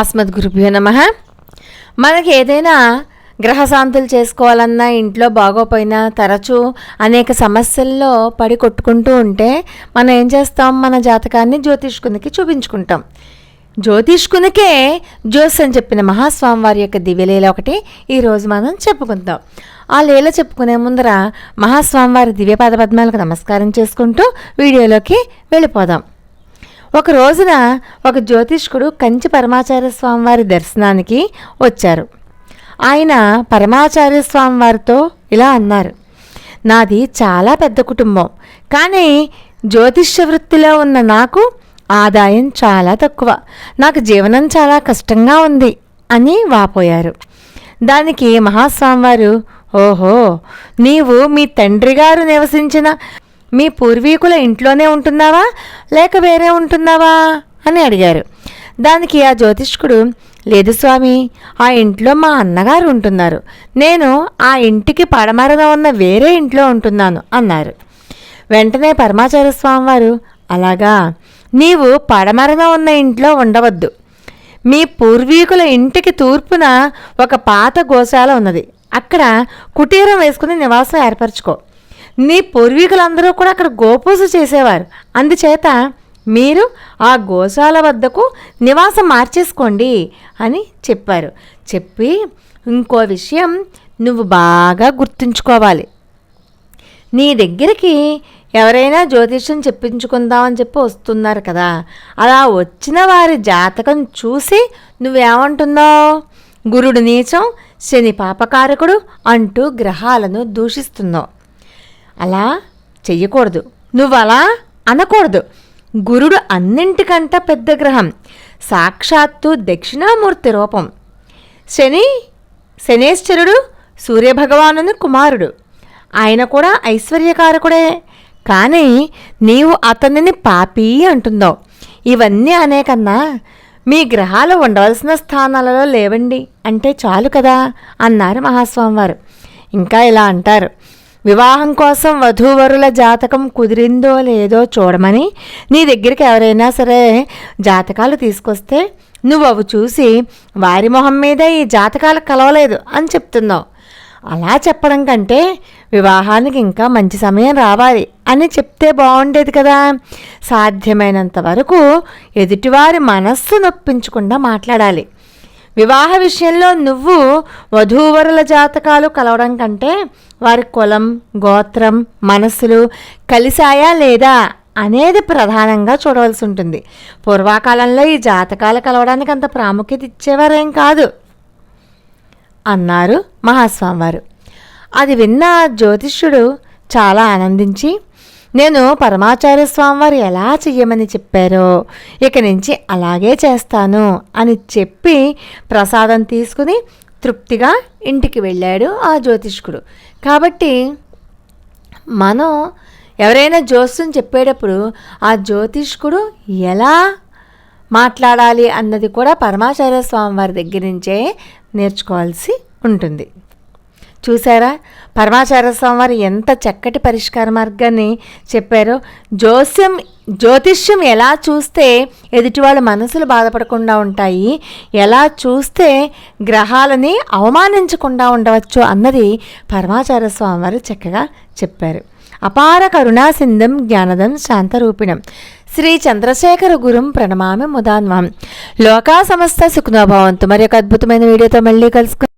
అస్మద్ గురుభ్యో నమ. మనకి ఏదైనా గ్రహశాంతులు చేసుకోవాలన్నా ఇంట్లో బాగోపోయినా తరచూ అనేక సమస్యల్లో పడి కొట్టుకుంటూ ఉంటే మనం ఏం చేస్తాం? మన జాతకాన్ని జ్యోతిష్కునికి చూపించుకుంటాం. జ్యోతిష్కునికే జ్యోస్ అని చెప్పిన మహాస్వామి వారి యొక్క దివ్యలీల ఒకటి ఈరోజు మనం చెప్పుకుందాం. ఆ లీల చెప్పుకునే ముందర మహాస్వామి వారి దివ్య పాద పద్మాలకు నమస్కారం చేసుకుంటూ వీడియోలోకి వెళ్ళిపోదాం. ఒక రోజున ఒక జ్యోతిష్కుడు కంచి పరమాచార్య స్వామివారి దర్శనానికి వచ్చారు. ఆయన పరమాచార్య స్వామివారితో ఇలా అన్నారు నాది చాలా పెద్ద కుటుంబం కానీ జ్యోతిష్య వృత్తిలో ఉన్న నాకు ఆదాయం చాలా తక్కువ నాకు జీవనం చాలా కష్టంగా ఉంది అని వాపోయారు. దానికి మహాస్వామివారు ఓహో నీవు మీ తండ్రి గారు నివసించిన మీ పూర్వీకుల ఇంట్లోనే ఉంటున్నావా? లేక వేరే ఉంటున్నావా? అని అడిగారు. దానికి ఆ జ్యోతిష్కుడు లేదు స్వామి ఆ ఇంట్లో మా అన్నగారు ఉంటున్నారు. నేను ఆ ఇంటికి పడమరన ఉన్న వేరే ఇంట్లో ఉంటున్నాను అన్నారు. వెంటనే పరమాచార్య స్వామి వారు అలాగా? నీవు పడమరన ఉన్న ఇంట్లో ఉండవద్దు. మీ పూర్వీకుల ఇంటికి తూర్పున ఒక పాత గోశాల ఉన్నది. అక్కడ కుటీరం వేసుకుని నివాసం ఏర్పరచుకో. నీ పూర్వీకులందరూ కూడా అక్కడ గోపూజ చేసేవారు. అందుచేత మీరు ఆ గోశాల వద్దకు నివాసం మార్చేసుకోండి అని చెప్పారు. చెప్పి ఇంకో విషయం నువ్వు బాగా గుర్తుంచుకోవాలి. నీ దగ్గరికి ఎవరైనా జ్యోతిష్యం చెప్పించుకుందామని చెప్పి వస్తున్నారు కదా. అలా వచ్చిన వారి జాతకం చూసి నువ్వేమంటున్నావు? గురుడు నీచం శని పాపకారకుడు అంటూ గ్రహాలను దూషిస్తున్నావు. అలా చెయ్యకూడదు. నువ్వు అలా అనకూడదు. గురుడు అన్నింటికంట పెద్ద గ్రహం. సాక్షాత్తు దక్షిణామూర్తి రూపం. శని శనేశ్వరుడు సూర్యభగవానుని కుమారుడు. ఆయన కూడా ఐశ్వర్యకారకుడే. కానీ నీవు అతనిని పాపి అంటుందో ఇవన్నీ అనేకన్నా మీ గ్రహాలు ఉండవలసిన స్థానాలలో లేవండి. అంటే చాలు కదా అన్నారు మహాస్వామి వారు ఇంకా ఇలా అంటారు. వివాహం కోసం వధూవరుల జాతకం కుదిరిందో లేదో చూడమని నీ దగ్గరికి ఎవరైనా సరే జాతకాలు తీసుకొస్తే నువ్వు అవి చూసి వారి మొహం మీద ఈ జాతకాలు కలవలేదు అని చెప్తున్నావు. అలా చెప్పడం కంటే వివాహానికి ఇంకా మంచి సమయం రావాలి అని చెప్తే బాగుండేది కదా. సాధ్యమైనంత వరకు ఎదుటివారి మనస్సు నొప్పించకుండా మాట్లాడాలి. వివాహ విషయంలో నువ్వు వధూవరుల జాతకాలు కలవడం కంటే వారి కులం గోత్రం మనస్సులు కలిశాయా లేదా అనేది ప్రధానంగా చూడవలసి ఉంటుంది. పూర్వకాలంలో ఈ జాతకాలు కలవడానికి అంత ప్రాముఖ్యత ఇచ్చేవారేం కాదు అన్నారు మహాస్వామివారు. అది విన్న జ్యోతిష్యుడు చాలా ఆనందించి నేను పరమాచార్య స్వామివారు ఎలా చెయ్యమని చెప్పారో ఇక నుంచి అలాగే చేస్తాను అని చెప్పి ప్రసాదం తీసుకుని తృప్తిగా ఇంటికి వెళ్ళాడు ఆ జ్యోతిష్కుడు. కాబట్టి మనం ఎవరైనా జ్యోత్స్యం చెప్పేటప్పుడు ఆ జ్యోతిష్కుడు ఎలా మాట్లాడాలి అన్నది కూడా పరమాచార్య స్వామి వారి దగ్గర నుంచే నేర్చుకోవాల్సి ఉంటుంది. చూసారా? పరమాచార్య స్వామి వారు ఎంత చక్కటి పరిష్కార మార్గాన్ని చెప్పారో. జ్యోస్యం జ్యోతిష్యం ఎలా చూస్తే ఎదుటి వాళ్ళ మనసులు బాధపడకుండా ఉంటాయి. ఎలా చూస్తే గ్రహాలని అవమానించకుండా ఉండవచ్చు అన్నది పరమాచార్య స్వామి వారు చక్కగా చెప్పారు. అపార కరుణా సింధం జ్ఞానదం శాంతరూపిణం. శ్రీ చంద్రశేఖర గురుం ప్రణమామి ముదాన్వాం లోకా సమస్త సుఖనోభావంతు మరి ఒక అద్భుతమైన వీడియోతో మళ్ళీ కలుసుకు